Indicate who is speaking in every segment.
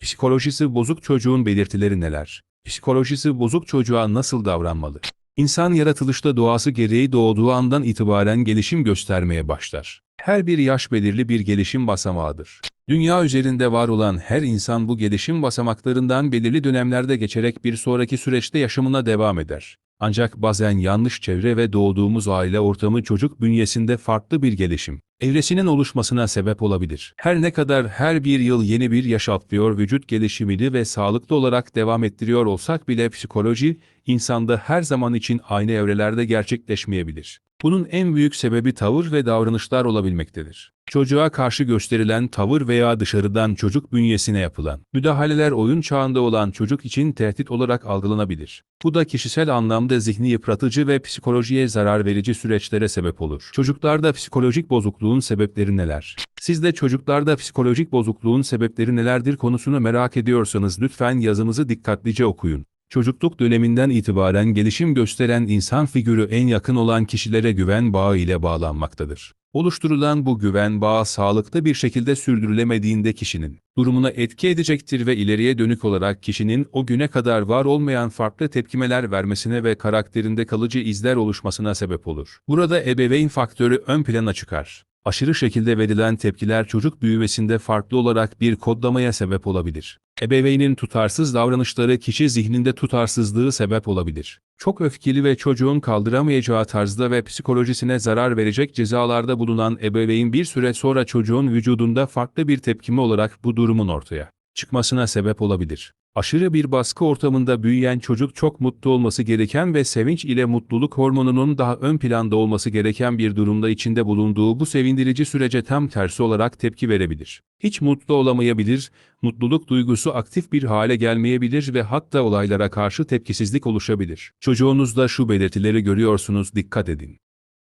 Speaker 1: Psikolojisi bozuk çocuğun belirtileri neler? Psikolojisi bozuk çocuğa nasıl davranmalı? İnsan yaratılışta doğası gereği doğduğu andan itibaren gelişim göstermeye başlar. Her bir yaş belirli bir gelişim basamağıdır. Dünya üzerinde var olan her insan bu gelişim basamaklarından belirli dönemlerde geçerek bir sonraki süreçte yaşamına devam eder. Ancak bazen yanlış çevre ve doğduğumuz aile ortamı çocuk bünyesinde farklı bir gelişim, evresinin oluşmasına sebep olabilir. Her ne kadar her bir yıl yeni bir yaş atlıyor vücut gelişimini ve sağlıklı olarak devam ettiriyor olsak bile psikoloji, insanda her zaman için aynı evrelerde gerçekleşmeyebilir. Bunun en büyük sebebi tavır ve davranışlar olabilmektedir. Çocuğa karşı gösterilen tavır veya dışarıdan çocuk bünyesine yapılan müdahaleler oyun çağında olan çocuk için tehdit olarak algılanabilir. Bu da kişisel anlamda zihni yıpratıcı ve psikolojiye zarar verici süreçlere sebep olur. Çocuklarda psikolojik bozukluğun sebepleri neler? Siz de çocuklarda psikolojik bozukluğun sebepleri nelerdir konusunu merak ediyorsanız lütfen yazımızı dikkatlice okuyun. Çocukluk döneminden itibaren gelişim gösteren insan figürü en yakın olan kişilere güven bağı ile bağlanmaktadır. Oluşturulan bu güven bağı sağlıklı bir şekilde sürdürülemediğinde kişinin durumuna etki edecektir ve ileriye dönük olarak kişinin o güne kadar var olmayan farklı tepkimeler vermesine ve karakterinde kalıcı izler oluşmasına sebep olur. Burada ebeveyn faktörü ön plana çıkar. Aşırı şekilde verilen tepkiler çocuk büyümesinde farklı olarak bir kodlamaya sebep olabilir. Ebeveynin tutarsız davranışları kişi zihninde tutarsızlığı sebep olabilir. Çok öfkeli ve çocuğun kaldıramayacağı tarzda ve psikolojisine zarar verecek cezalarda bulunan ebeveyn bir süre sonra çocuğun vücudunda farklı bir tepkimi olarak bu durumun ortaya çıkmasına sebep olabilir. Aşırı bir baskı ortamında büyüyen çocuk çok mutlu olması gereken ve sevinç ile mutluluk hormonunun daha ön planda olması gereken bir durumda içinde bulunduğu bu sevindirici sürece tam tersi olarak tepki verebilir. Hiç mutlu olamayabilir, mutluluk duygusu aktif bir hale gelmeyebilir ve hatta olaylara karşı tepkisizlik oluşabilir. Çocuğunuzda şu belirtileri görüyorsunuz dikkat edin.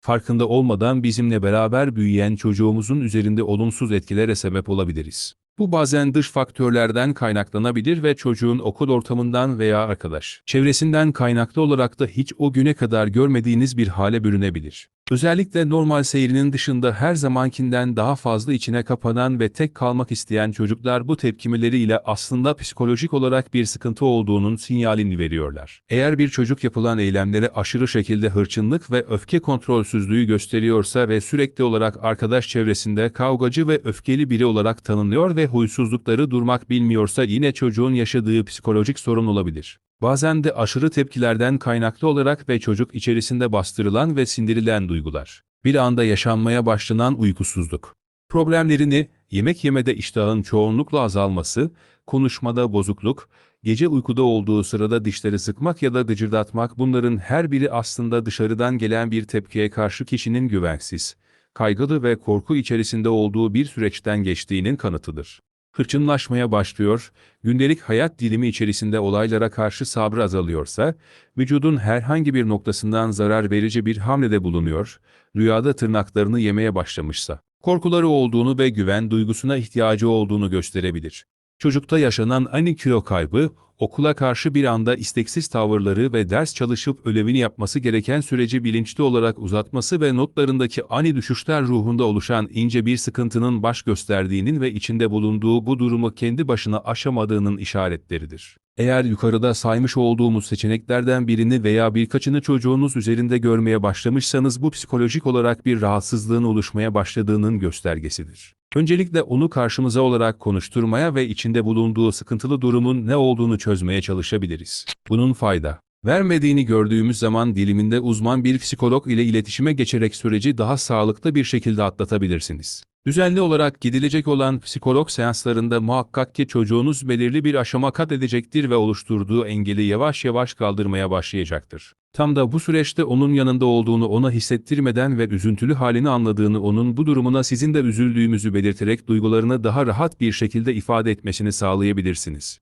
Speaker 1: Farkında olmadan bizimle beraber büyüyen çocuğumuzun üzerinde olumsuz etkilere sebep olabiliriz. Bu bazen dış faktörlerden kaynaklanabilir ve çocuğun okul ortamından veya arkadaş çevresinden kaynaklı olarak da hiç o güne kadar görmediğiniz bir hale bürünebilir. Özellikle normal seyrinin dışında her zamankinden daha fazla içine kapanan ve tek kalmak isteyen çocuklar bu tepkimeleriyle aslında psikolojik olarak bir sıkıntı olduğunun sinyalini veriyorlar. Eğer bir çocuk yapılan eylemlere aşırı şekilde hırçınlık ve öfke kontrolsüzlüğü gösteriyorsa ve sürekli olarak arkadaş çevresinde kavgacı ve öfkeli biri olarak tanınıyor ve huysuzlukları durmak bilmiyorsa yine çocuğun yaşadığı psikolojik sorun olabilir. Bazen de aşırı tepkilerden kaynaklı olarak ve çocuk içerisinde bastırılan ve sindirilen duygular. Bir anda yaşanmaya başlanan uykusuzluk. Problemlerini, yemek yemede iştahın çoğunlukla azalması, konuşmada bozukluk, gece uykuda olduğu sırada dişleri sıkmak ya da gıcırdatmak bunların her biri aslında dışarıdan gelen bir tepkiye karşı kişinin güvensiz, kaygılı ve korku içerisinde olduğu bir süreçten geçtiğinin kanıtıdır hırçınlaşmaya başlıyor, gündelik hayat dilimi içerisinde olaylara karşı sabrı azalıyorsa, vücudun herhangi bir noktasından zarar verici bir hamlede bulunuyor, rüyada tırnaklarını yemeye başlamışsa, korkuları olduğunu ve güven duygusuna ihtiyacı olduğunu gösterebilir. Çocukta yaşanan ani kilo kaybı, okula karşı bir anda isteksiz tavırları ve ders çalışıp ödevini yapması gereken süreci bilinçli olarak uzatması ve notlarındaki ani düşüşler ruhunda oluşan ince bir sıkıntının baş gösterdiğinin ve içinde bulunduğu bu durumu kendi başına aşamadığının işaretleridir. Eğer yukarıda saymış olduğumuz seçeneklerden birini veya birkaçını çocuğunuz üzerinde görmeye başlamışsanız bu psikolojik olarak bir rahatsızlığın oluşmaya başladığının göstergesidir. Öncelikle onu karşımıza olarak konuşturmaya ve içinde bulunduğu sıkıntılı durumun ne olduğunu çözmeye çalışabiliriz. Bunun fayda vermediğini gördüğümüz zaman diliminde uzman bir psikolog ile iletişime geçerek süreci daha sağlıklı bir şekilde atlatabilirsiniz. Düzenli olarak gidilecek olan psikolog seanslarında muhakkak ki çocuğunuz belirli bir aşama kat edecektir ve oluşturduğu engeli yavaş yavaş kaldırmaya başlayacaktır. Tam da bu süreçte onun yanında olduğunu ona hissettirmeden ve üzüntülü halini anladığını onun bu durumuna sizin de üzüldüğümüzü belirterek duygularını daha rahat bir şekilde ifade etmesini sağlayabilirsiniz.